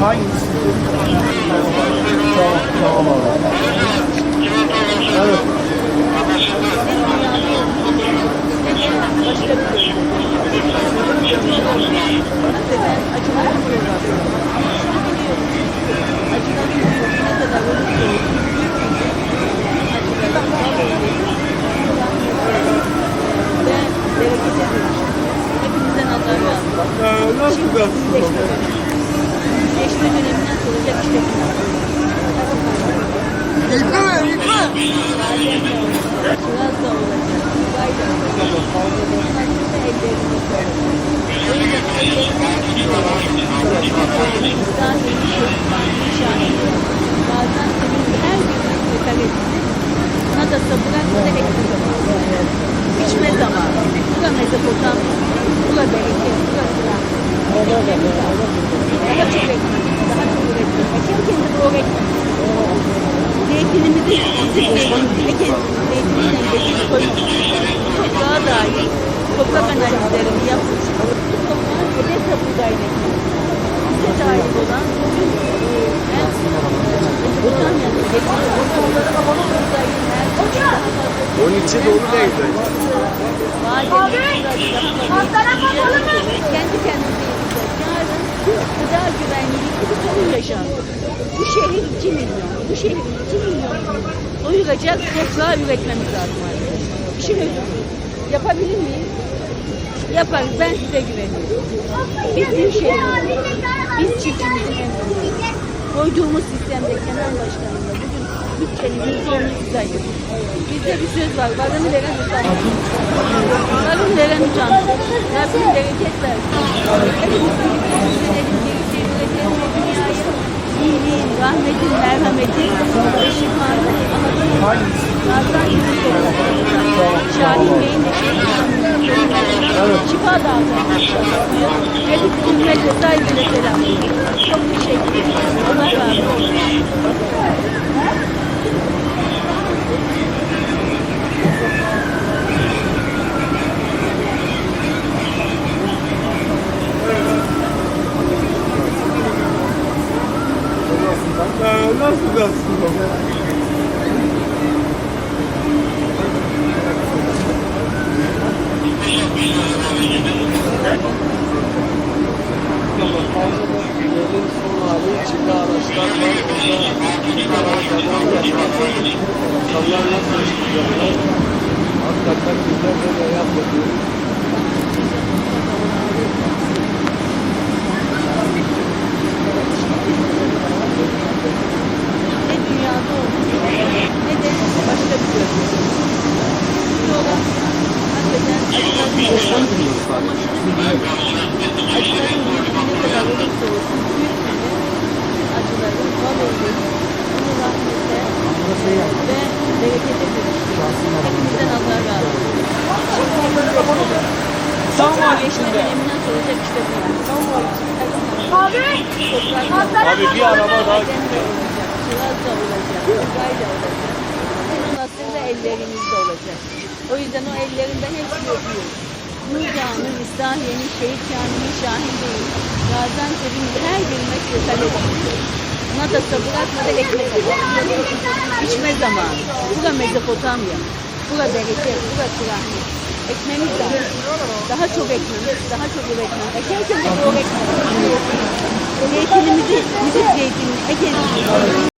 Hangisi? Tamam, tamam abi. Evet. Ee, nasıl dersin? Geçme döneminden soracak işte. Yıkma, yıkma. Da olacak. Uzay da. Buna da ekmek zamanı. İçme zamanı. Bura Mezopotamya. Bura bereket. Bura Kur'an. Daha çok ekmek. Daha çok üretmek. Ekim kendi doğru ekmek. Dengesiz koymamak. Toprağa dair toprak analizlerini yapmış. Bu toprağın hedef buğdayla bize dair olan bugün hem Mezopotamya'nın getirdiği buğdayın her Onun içi dolu değil bence. kendi kendimize bir yaşandı. Bu şehir 2 milyon. Bu şehir 2 milyon doyuracak toprağı üretmemiz lazım arkadaşlar. Bir şey yapabilir miyiz? Yaparız. Ben size güveniyorum. Biz Büyükşehir biz çiftçimizin büyüğü. Koyduğumuz sistemde Kenan Başkanı'nda bugün bütçenin yüzde onu size ayırıyor. Bizde bir söz var. Varını veren utanmaz. Varını veren utanmaz. Rabbim bereket versin. Hepimiz birlikte iyiliğin, rahmetin, merhametin ve şifanın anadolu Nazan Yunus Şahin Bey'in de şehit şifa dağıtıyor. Hepsi hürmetle, saygıyla selam. Çok teşekkür ederim. Allah razı olsun. Ee, nasıl hali içinde araçlar var. Orada araçlardan geçmek. İnsanlar nasıl? Hakikaten bizler de merak soracak işte bu. Abi, Abi bir araba daha Kiraz da olacak, buğday da olacak. Bunun aslında ellerimizde olacak. O yüzden o ellerinden hepsini öpüyoruz. Nurcan'ın, İslahiye'nin, Şehit Kamil'in, Şahin Bey'in, Gaziantep'in her birine ediyoruz. Buna da da ekmek. İçme zamanı. Bura Mezopotamya. Bura bereket, bura rahmet. Ekmemiz lazım. Daha çok ekmemiz, daha çok üretmemiz. Ekerken de doğru ekmemiz. Zeytinimizi, bizim zeytinimizi ekelim.